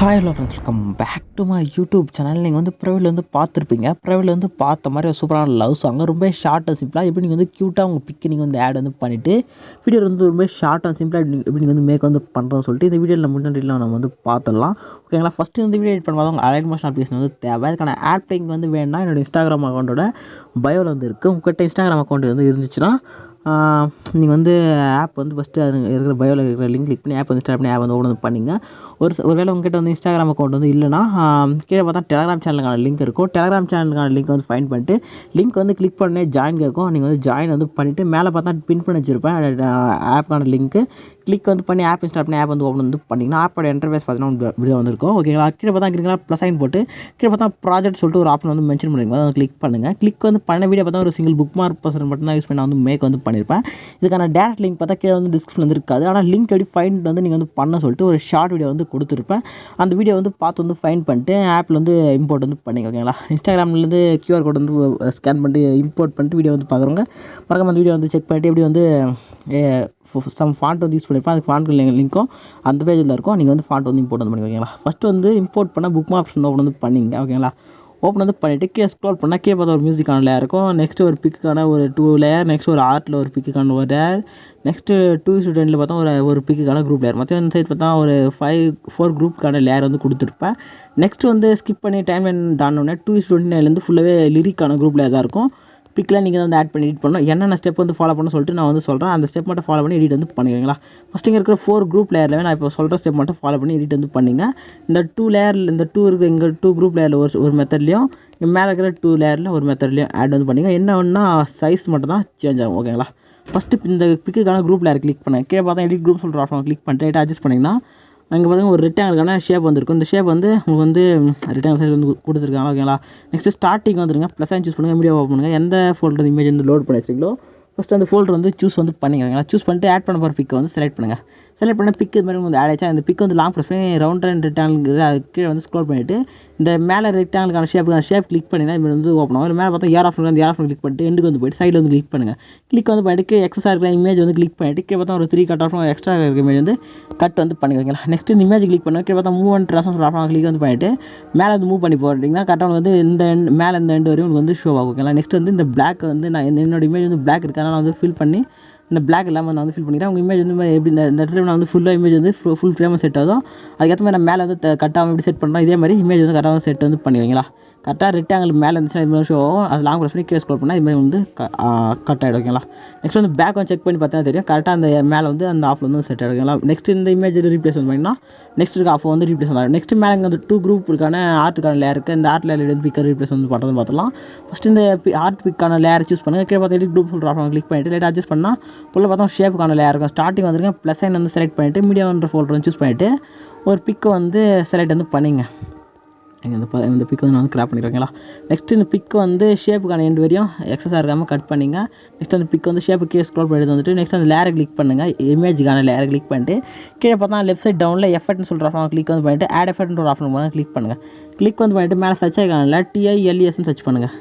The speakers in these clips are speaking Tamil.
Hi hello friends welcome back to my YouTube channel நீங்கள் வந்து ப்ரைவேட்டில் வந்து பார்த்துருப்பீங்க. ப்ரைவேட்டில் வந்து பார்த்த மாதிரி ஒரு சூப்பரான லவ் சாங் ரொம்ப ஷார்ட் அண்ட் சிம்பிளாக எப்படி நீங்கள் வந்து க்யூட்டாக உங்கள் பிக்கு நீங்கள் வந்து ஆட் வந்து பண்ணிவிட்டு வீடியோ வந்து ரொம்ப ஷார்ட் அண்ட் சிம்பிளாக எப்படி நீங்கள் வந்து மேக் வந்து பண்ணுறோன்னு சொல்லிட்டு இந்த வீடியோவில் முன்னாடியில் நம்ம வந்து பார்த்துடலாம். ஓகேங்களா ஃபஸ்ட்டு வந்து வீடியோ எடிட் பண்ணும்போது உங்கள் அலைட் மோஷன் அப்ளிகேஷன் வந்து தேவை. அதுக்கான ஆட் பிளிங் வந்து வேணும்னா என்னோட இன்ஸ்டாகிராம் அக்கௌண்ட்டோட பயோவில் வந்து இருக்குது உங்கள்கிட்ட இன்ஸ்டாகிராம் அக்கௌண்ட் வந்து இருந்துச்சுன்னா நீங்கள் வந்து ஆப் வந்து ஃபஸ்ட்டு அது இருக்கிற பயோவில் இருக்கிற லிங்க் கிளிக் பண்ணி ஆப் வந்து ஸ்டார்ட் பண்ணி ஆப் வந்து ஓப்பன் பண்ணிங்க. ஒரு ஒரு வேளை உங்ககிட்ட வந்து இன்ஸ்டாகிராம் அக்கௌண்ட் வந்து இல்லைனா கீழே பார்த்தா டெலகிராம் சேனலுக்கான லிங்க் இருக்கும். டெலகிராம் சேனலுக்கான லிங்க் வந்து ஃபைன் பண்ணிட்டு லிங்க் வந்து கிளிக் பண்ணி ஜாயின் கேட்கும் நீங்கள் வந்து ஜாயின் வந்து பண்ணிவிட்டு மேலே பார்த்தா பின் பண்ணி வச்சுருப்பேன். ஆப்புக்கான லிங்க்கு கிளிக் வந்து பண்ணி ஆப் இன்ஸ்டால் பண்ணி ஆப் வந்து ஓப்பன் வந்து பண்ணிங்கன்னா ஆப்போட இன்டர்வேஸ் பார்த்தீங்கன்னா இப்படி வந்திருக்கும். ஓகேங்களா கீழே பார்த்தா இருக்கிறீங்களா ப்ளஸ் சைன் போட்டு கீழே பார்த்தா ப்ராஜெக்ட் சொல்லிட்டு ஒரு ஆப்ஷன் வந்து மென்ஷன் பண்ணிருக்கோம் அதை கிளிக் பண்ணுங்கள் கிளிக் வந்து பண்ண வீடியோ பார்த்தா ஒரு சிங்கிள் புக் மார்க் பர்சன் மட்டும் தான் யூஸ் பண்ணி நான் வந்து மேக் வந்து பண்ணியிருப்பேன் இதுக்கான டேரக்ட் லிங்க் பார்த்தா கீழே வந்து டிஸ்கிரிப்ஷன் வந்து இருக்காது. ஆனால் லிங்க் எப்படி ஃபைன் வந்து நீங்கள் வந்து பண்ண சொல்லிட்டு ஒரு ஷார்ட் வீடியோ வந்து கொடுத்துருப்பேன். அந்த வீடியோ வந்து பார்த்து வந்து ஃபைன் பண்ணிட்டு ஆப்பில் வந்து இம்போர்ட் வந்து பண்ணிங்க. ஓகேங்களா இன்ஸ்டாகிராம்லேருந்து கியூஆர் கோட் வந்து ஸ்கேன் பண்ணிட்டு இம்போர்ட் பண்ணிட்டு வீடியோ வந்து பார்க்குறவங்க மறக்காம அந்த வீடியோ வந்து செக் பண்ணிட்டு எப்படி வந்து சம் ஃபாண்ட் வந்து யூஸ் பண்ணியிருப்பேன் அதுக்கு ஃபாண்ட் லிங்க்கும் அந்த பேஜில் இருக்கும். நீங்கள் வந்து ஃபாண்ட் வந்து இம்போர்ட் வந்து பண்ணிக்கோங்களா ஓகேங்களா? ஃபஸ்ட்டு வந்து இம்போர்ட் பண்ண புக் ஆப்ஷன் ஓப்பன் வந்து பண்ணிங்க ஓகேங்களா? ஓப்பன் வந்து பண்ணிவிட்டு கீழே ஸ்க்ரோல் பண்ணால் கீழே பார்த்தா ஒரு மியூசிக்கான லேயர் இருக்கும். நெக்ஸ்ட்டு ஒரு பிக்குக்கான ஒரு டூ லேயர் நெக்ஸ்ட் ஒரு ஆர்ட்டில் ஒரு பிக்குக்கான ஒரு லேயர் நெக்ஸ்ட்டு டூ ஸ்டூடெண்ட்டில் பார்த்தா ஒரு ஒரு பிக்குக்கான குரூப் லேயர் மற்ற இந்த சைட் பார்த்தா ஒரு ஃபைவ் ஃபோர் குரூப்புக்கான லேயர் வந்து கொடுத்துருப்பேன். நெக்ஸ்ட் வந்து ஸ்கிப் பண்ணி டைம் லைன் தாண்டோடனே டூ ஸ்டூடெண்ட்லேருந்து ஃபுல்லாகவே லிரிக்கான குரூப் லேயர் தான் இருக்கும். பிக்கில் நீங்கள் வந்து ஆட் பண்ணி எடிட் பண்ணணும். என்னென்ன ஸ்டெப் வந்து ஃபாலோ பண்ண சொல்லிட்டு நான் வந்து சொல்கிறேன் அந்த ஸ்டெப் மட்டும் ஃபாலோ பண்ணி எடிட் வந்து பண்ணிக்கிறீங்களா? ஃபஸ்ட் இங்கே இருக்கிற ஃபோர் குரூப் லேயரில் நான் இப்போ சொல்கிற ஸ்டெப் மட்டும் ஃபாலோ பண்ணி எடிட் வந்து பண்ணிங்க. இந்த டூ லேயரில் இந்த டூ இருக்கிற இங்கே டூ குரூப் லேயரில் ஒரு ஒரு மெத்தட்லேயும் மேலே இருக்கிற டூ லேயரில் ஒரு மெத்தட்லேயும் ஆட் வந்து பண்ணிங்க. என்ன ஒன்றா சைஸ் மட்டும் தான் சேஞ்ச் ஆகும் ஓகேங்களா ஃபஸ்ட்டு இந்த பிக்குக்கான குரூப் லேயர் கிளிக் பண்ணேன் கீழே பார்த்தா எடிட் குரூப் சொல்கிற ஆப்ஷன் கிளிக் பண்ணிட்டு அட்ஜஸ்ட் பண்ணிங்கன்னா அங்கே பார்த்தீங்கன்னா ஒரு ரெக்டாங்கிளான ஷேப் வந்திருக்கும் இந்த ஷேப் வந்து உங்களுக்கு வந்து ரெக்டாங்கிள் சைஸ் வந்து கொடுத்துருக்காங்க ஓகேங்களா நெக்ஸ்ட்டு ஸ்டார்டிங் வந்துருங்க. ப்ளஸ் சூஸ் பண்ணுங்கள் மீடியா ஓப்பன் பண்ணுங்கள் எந்த ஃபோல்டர் இமேஜ் வந்து லோட் பண்ணி வச்சிருக்கீங்களோ ஃபஸ்ட்டு அந்த ஃபோல்டர் வந்து சூஸ் வந்து பண்ணிக்கோங்களா சூஸ் பண்ணிட்டு ஆட் பண்ண போகிற பிக்கை வந்து செலக்ட் பண்ணுங்கள் செலக்ட் பண்ண பிக் இது மாதிரி வந்து ஆட் ஆச்சு அந்த பிக் வந்து லாங் ப்ரெஸ் பண்ணி ரவுண்ட் அண்ட் ரெக்டாங்கிள் அது கீழே வந்து ஸ்க்ரோல் பண்ணிவிட்டு இந்த மேலே ரெக்டாங்கிளான ஷேப் அந்த ஷேப் கிளிக் பண்ணினா இது வந்து ஓப்பன் ஆகும். மேலே பார்த்தா ஏர் ஆஃப்னு அந்த ஏர் ஆஃப்னு கிளிக் பண்ணிட்டு எண்டுக்கு வந்து போயிட்டு சைடில் வந்து கிளிக் பண்ணுங்கள் கிளிக் வந்து பண்ணிட்டு எக்ஸஸாக இருக்கிற இமேஜ் வந்து கிளிக் பண்ணிட்டு கீழே பார்த்தா ஒரு த்ரீ கட் ஆஃப் எக்ஸ்ட்ரா இருக்கிற இமேஜ் வந்து கட் வந்து பண்ணிக்கோங்களா நெக்ஸ்ட் இந்த இமேஜ் கிளிக் பண்ணி கீழே பார்த்தா move and dress off click வந்து பண்ணிட்டு மேலே வந்து மூவ் பண்ணி போட்டிங்கன்னா கரெக்டாக வந்து இந்த மேலே இந்த எண்டு வரையும் உங்களுக்கு வந்து ஷோ ஆகும். ஓகேங்களா நெக்ஸ்ட் வந்து இந்த பிளாக் வந்து நான் என்னோட இமேஜ் வந்து பிளாக் இருக்கு அதனால் வந்து ஃபில் பண்ணி இந்த பிளாக் இல்லாமல் நான் வந்து ஃபில் பண்ணிக்கிறேன். உங்கள் இமேஜ் வந்து எப்படி இந்த இடத்துல நான் வந்து ஃபுல்லாக இமேஜ் வந்து ஃபுல் ஃப்ரேமாக செட் ஆகும் அதுக்கேற்ற மாதிரி நான் மேலே வந்து கட்டாமல் எப்படி செட் பண்ணுறேன் இதே மாதிரி இமேஜ் வந்து கரெக்டாக செட் வந்து பண்ணிடுவீங்களா கரெக்டாக ரெக்டாங்கிள் மேலே இருந்துச்சுன்னா இது மாதிரி ஷோ அது லாங் ப்ரெஸ் பண்ணி கீழே ஸ்க்ரோல் பண்ணால் இது மாதிரி வந்து கட் ஆகிடும் ஓகேங்களா நெக்ஸ்ட் வந்து பேக் வந்து செக் பண்ணி பார்த்தா தெரியும். கரெக்டாக அந்த மேலே வந்து அந்த ஆஃப் வந்து செட் ஆகிடுங்களா நெக்ஸ்ட் இந்த இமேஜ் ரீப்ளேஸ் பண்ணிங்கன்னா நெக்ஸ்ட் இருக்க ஆஃப் வந்து ரீப்ளேஸ் ஆகும் நெக்ஸ்ட் மேலே இங்கே வந்து டூ குரூப்புக்கான ஆர்ட்டுக்கான லேயர் இருக்குது இந்த ஆர்ட் லேயர் எடுத்து பிக்கர் ரீப்ளேஸ் வந்து பண்ணுறது பார்த்துலாம் ஃபஸ்ட் இந்த ஆர்ட் பிக்கான லேயர் சூஸ் பண்ணுங்கள் கீழே பார்த்து எடிட் குரூப் சொல்கிற ஆஃப் கிளிக் பண்ணிட்டு லேட் அட்ஜஸ்ட் பண்ணால் உள்ள பார்த்தா ஷேப்புக்கான லேயர் இருக்கும். ஸ்டார்டிங் வந்துருங்க ப்ளஸ் சைன் வந்து செலக்ட் பண்ணிவிட்டு மீடியான்ற ஃபோல்டர் வந்து சூஸ் பண்ணிவிட்டு ஒரு பிக்கை வந்து செலக்ட் வந்து பண்ணிங்க. இந்த ப- இந்த பிக் வந்து நான் வந்து கிராப் பண்ணிக்கிறேங்களா நெக்ஸ்ட் இந்த பிக் வந்து ஷேப்புக்கான எண்டு வரையும் எக்ஸஸாக இருக்காமல் கட் பண்ணிங்க. நெக்ஸ்ட் அந்த பிக் வந்து ஷேப்பு கீழே ஸ்க்ரோல் பண்ணி வந்துட்டு நெக்ஸ்ட் அந்த லேரை கிளிக் பண்ணுங்கள் இமேஜுக்கான லேரை கிளிக் பண்ணிட்டு கீழே பார்த்தா லெஃப்ட் சைட் டவுனில் எஃபர்ட்னு சொல்கிற ஆஃப் கிளிக் வந்து பண்ணிட்டு ஆட் எஃபெக்ட்ன்ற ஒரு ஆப்ஷன் பண்ணி கிளிக் பண்ணுங்கள் கிளிக் வந்து பண்ணிட்டு மேலே சர்ச் இல்லை டிஐஎல்இஎஸ்ன்னு சர்ச் பண்ணுங்கள்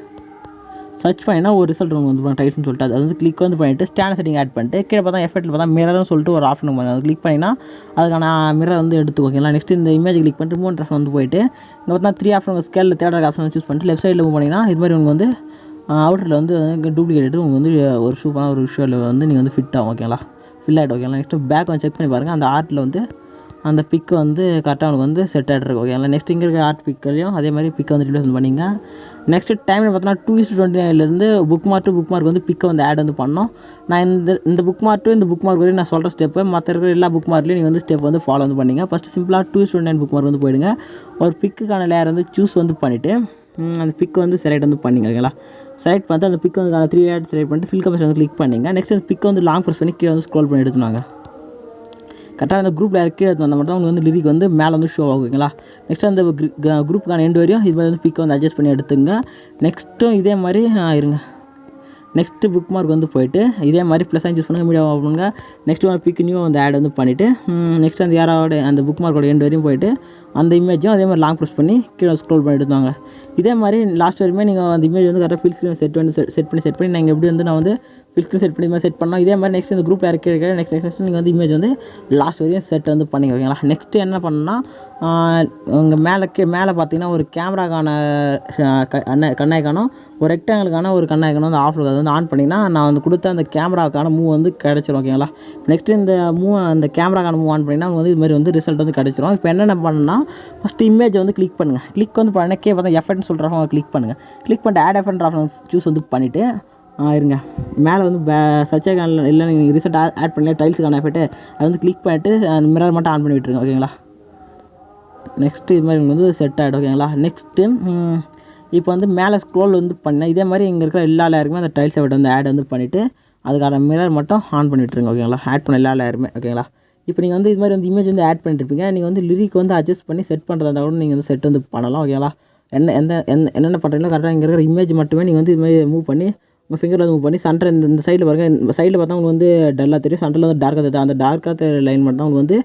சர்ச் பண்ணினா ஒரு ரிசல்ட் உங்களுக்கு வந்து டைட்ஸ்னு சொல்லிட்டு அது வந்து கிளிக் வந்து பண்ணிவிட்டு ஸ்டாண்ட் செட்டிங் ஆட் பண்ணிட்டு கீழே பார்த்தா எஃபெக்ட்டில் பார்த்தா மிரர்னு சொல்லிட்டு ஒரு ஆப்ஷன் பண்ணுங்க அது கிளிக் பண்ணினா அதுக்கான மிரர் வந்து எடுத்து ஓகேங்களா நெக்ஸ்ட் இந்த இமேஜ் கிளிக் பண்ணிட்டு மூணு ஆப்ஷன் வந்து போயிட்டு இங்கே பார்த்தா த்ரீ ஆப்ஷன் ஸ்கேலில் தேர்ட் ஆப்ஷன் சூஸ் பண்ணிட்டு லெஃப்ட் சைடில் மூவ் பண்ணிங்கன்னா இது மாதிரி உங்களுக்கு வந்து அவுட்டரில் வந்து டூப்ளிகேட் உங்களுக்கு வந்து ஒரு சூப்பரான ஒரு விஷயம் வந்து நீங்கள் வந்து ஃபிட் ஆகும் ஓகேங்களா ஃபில் ஆகிட்டு ஓகேங்களா நெக்ஸ்ட்டு பேக் வந்து செக் பண்ணி பாருங்கள் அந்த ஆர்ட்டில் வந்து அந்த பிக்கு வந்து கரெக்டாக அவனுக்கு வந்து செட் ஆகிட்டு ஓகேங்களா நெக்ஸ்ட் இங்கே இருக்க ஆர்ட் பிக்கலையும் அதே மாதிரி பிக்கை வந்து ரிப்ளேஸ் பண்ணிங்க. நெக்ஸ்ட் டைமில் பார்த்தோன்னா டூ இஸ் டுவெண்ட்டி நைன்லேருந்து bookmark to bookmark வந்து பிக்கை வந்து ஆட் வந்து பண்ணோம். நான் இந்த இந்த புக் மார்க் டு இந்த புக் மார்க் வரையும் நான் சொல்கிற ஸ்டெப்பு மற்ற இருக்கிற எல்லா புக் மார்க்லையும் நீங்கள் வந்து ஸ்டெப் வந்து ஃபாலோ வந்து பண்ணிங்க. ஃபஸ்ட்டு சிம்பிளாக two is twenty nine bookmark வந்து போயிடுங்க. ஒரு பிக்குக்கான லேயர் வந்து சூஸ் வந்து பண்ணிவிட்டு அந்த பிக் வந்து செலக்ட் வந்து பண்ணிங்க ஓகேங்களா செலக்ட் பண்ணிட்டு அந்த பிக் வந்து த்ரீ லேயர் செலக்ட் பண்ணிட்டு ஃபில் கம்பஸ் வந்து கிளிக் பண்ணிங்க. நெக்ஸ்ட் அந்த பிக் வந்து லாங் ப்ரெஸ் பண்ணி கீழே வந்து ஸ்க்ரோல் பண்ணி எடுத்துனாங்க கரெக்டாக அந்த குரூப்பில் யார் கீழே வந்தால் மட்டும் உங்களுக்கு வந்து லிரிக் வந்து மேலே வந்து ஷோ ஆகும் ஓகேங்களா நெக்ஸ்ட் அந்த குரூப்புக்கான எண்டு வரையும் இது மாதிரி வந்து பிக்கை வந்து அட்ஜஸ்ட் பண்ணி எடுத்துங்க. நெக்ஸ்ட்டும் இதே மாதிரி ஆயிருங்க இருங்க. நெக்ஸ்ட்டு புக் மார்க் வந்து போயிட்டு இதே மாதிரி ப்ளஸ் சூஸ் பண்ணுங்க மீடியா பண்ணுங்க. நெக்ஸ்ட் ஒரு பிக் நியூ அந்த ஆட் வந்து பண்ணிவிட்டு நெக்ஸ்ட் அந்த யாரோட அந்த புக் மார்க்கோட எண்டு வரையும் போயிட்டு அந்த இமேஜும் அதே மாதிரி லாங் ப்ரெஸ் பண்ணி கீழே ஸ்க்ரோல் பண்ணி எடுத்துவாங்க இதே மாதிரி லாஸ்ட் வரையுமே நீங்கள் அந்த இமேஜ் வந்து கரெக்டாக ஃபில் ஸ்க்ரீன் செட் பண்ணி செட் பண்ணி செட் பண்ணி நீங்கள் எப்படி வந்து நான் வந்து ஃபில் ஸ்க்ரீன் செட் பண்ணி செட் பண்ணலாம் இதே மாதிரி நெக்ஸ்ட் இந்த குரூப் இறக்கி இருக்கிற நெக்ஸ்ட் நெக்ஸ்ட் நீங்கள் வந்து இமேஜ் வந்து லாஸ்ட் வரையும் செட் வந்து பண்ணிங்க ஓகேங்களா நெக்ஸ்ட்டு என்ன பண்ணணும்னா உங்கள் மேலே கீ மேலே பார்த்தீங்கன்னா ஒரு கேமராக்கான கண்ணாய் கண்ணாய்க்கானம் ஒரு ரெக்டாங்கிளுக்கான ஒரு கண்ணாய்க்கானம் வந்து ஆஃப் அது வந்து ஆன் பண்ணிங்கன்னா நான் வந்து கொடுத்த அந்த கேமராக்கான மூவ் வந்து கிடச்சிரும் ஓகேங்களா நெக்ஸ்ட்டு இந்த மூவ் அந்த கேமராக்கான மூவ் ஆன் பண்ணிங்கன்னா வந்து இது மாதிரி வந்து ரிசல்ட் வந்து கிடச்சிரும். இப்போ என்னென்ன பண்ணணும்னா ஃபஸ்ட்டு இமேஜை வந்து கிளிக் பண்ணுங்கள் கிளிக் வந்து பண்ணக்கே பார்த்தா எஃபெக்ட்ஸ் சொல்கிறாங்க கிளிக் பண்ணுங்கள் கிளிக் பண்ணிட்டு ஆட் எஃபெக்ட் ஆஃப் சூஸ் வந்து பண்ணிவிட்டு இருங்க. மேலே வந்து பே சர்ச் ஐக்கானில் இல்லை நீங்கள் ரிசல்ட் ஆட் பண்ணல டைல்ஸுக்கான எஃபெக்ட்டு அது வந்து கிளிக் பண்ணிட்டு அந்த மிரர் மட்டும் ஆன் பண்ணி விட்டுருங்க ஓகேங்களா நெக்ஸ்ட்டு இது மாதிரி உங்களுக்கு வந்து செட் ஆகிடும் ஓகேங்களா நெக்ஸ்ட்டு இப்போ வந்து மேலே ஸ்க்ரோல் வந்து பண்ணேன் இதே மாதிரி இங்கே இருக்கிற எல்லா லேயருக்குமே அந்த டைல்ஸ் எஃபெக்ட் வந்து ஆட் வந்து பண்ணிவிட்டு அதுக்கான மிரர் மட்டும் ஆன் பண்ணி விட்டுருங்க ஓகேங்களா ஆட் பண்ண எல்லா லேயருமே ஓகேங்களா இப்போ நீங்கள் வந்து இது மாதிரி வந்து இமேஜ் வந்து ஆட் பண்ணிட்டுருப்பீங்க நீங்கள் வந்து லிரிக் வந்து அட்ஜஸ்ட் பண்ணி செட் பண்ணுறதா கூட நீங்கள் வந்து செட் வந்து பண்ணலாம் ஓகேங்களா என்ன எந்த எந்த என்னென்ன பண்ணுறீங்களோ கரெக்டாக இங்கே இருக்கிற இமேஜ் மட்டுமே நீங்கள் வந்து இது மாதிரி மூவ் பண்ணி உங்கள் ஃபிங்கரில் வந்து மூவ் பண்ணி சென்டர் இந்த இந்த சைடில் பாருங்கள் இந்த சைடில் பார்த்தா உங்களுக்கு வந்து டல்லாக தெரியும். சென்டரில் வந்து டார்க்காக தெரியும் அந்த டார்க்காக தெரிய லைன் மட்டும் தான் உங்களுக்கு வந்து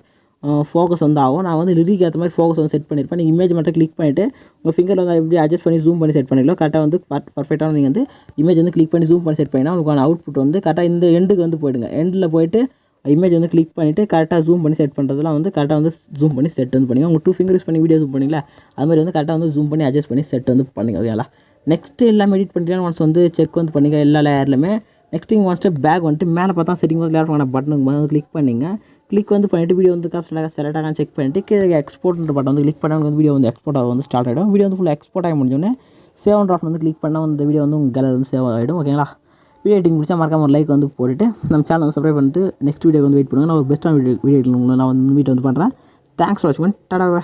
ஃபோக்கஸ் வந்து ஆகும். நான் வந்து லிரிக் ஏற்ற மாதிரி ஃபோக்கஸ் வந்து செட் பண்ணியிருப்பேன் நீங்கள் இமேஜ் மட்டும் கிளிக் பண்ணிவிட்டு உங்கள் ஃபிங்கரில் வந்து எப்படி அட்ஜஸ்ட் பண்ணி ஜூம் பண்ணி செட் பண்ணிக்கலாம் கரெக்டாக வந்து பர்ஃபெக்டாக நீங்கள் வந்து இமேஜ் வந்து கிளிக் பண்ணி ஜூம் பண்ணி செட் பண்ணிங்கன்னா உங்களுக்கு அவுட்புட் வந்து கரெக்டாக இந்த எண்டுக்கு வந்து போயிடுங்க. எண்டில் போயிட்டு இமேஜ் வந்து கிளிக் பண்ணிவிட்டு கரெக்டாக ஜூம் பண்ணி செட் பண்ணுறதுலாம் வந்து கரெக்டாக வந்து ஜூம் பண்ணி செட் வந்து பண்ணிங்க உங்கள் டூ ஃபிங்கர் யூஸ் பண்ணி வீடியோ ஜூம் பண்ணிங்களா? அது மாதிரி வந்து கரெக்டாக வந்து ஜூம் பண்ணி அட்ஜஸ்ட் பண்ணி செட் வந்து பண்ணிங்க ஓகேங்களா நெக்ஸ்ட்டு எல்லாம் எடிட் பண்ணிட்டீங்கன்னா ஒன்ஸ் வந்து செக் வந்து பண்ணிங்க எல்லா லேயர்லையுமே நெக்ஸ்ட் இங்கே ஒன்ஸ் பேக் வந்துட்டு மேலே பார்த்தா செட்டிங் வந்து லேர் பண்ண பட்டனுக்கு வந்து கிளிக் பண்ணிங்க. கிளிக் வந்து பண்ணிவிட்டு வீடியோ வந்து கரெக்டாக செலக்ட் ஆகாமல் செக் பண்ணிவிட்டு கீழே எக்ஸ்போர்ட்ன்ற பட்டன் வந்து கிளிக் பண்ணால் வந்து வீடியோ வந்து எக்ஸ்போர்ட் ஆக வந்து ஸ்டார்ட் ஆகிடும் வீடியோ வந்து ஃபுல்லாக எக்ஸ்போர்ட் ஆகி முடிஞ்சோடனே சேவ் அண்ட் ஆஃப் வந்து கிளிக் பண்ணால் வந்து வீடியோ வந்து உங்கள் கேலரி வந்து சேவ் ஆகிடும் ஓகேங்களா வீடியோ எடிட்டிங் முடிச்சா மறக்காம ஒரு லைக் வந்து போட்டுட்டு நம்ம சேனல் வந்து சப்ஸ்கிரைப் பண்ணிட்டு நெக்ஸ்ட் வீடியோ வந்து வெயிட் பண்ணுங்கள் நான் ஒரு பெஸ்ட்டான வீடியோ வீடியோ நான் வந்து வீட்டை வந்து பண்ணுறேன் தேங்க்ஸ் ஃபார் வாட்சிங் டாடா.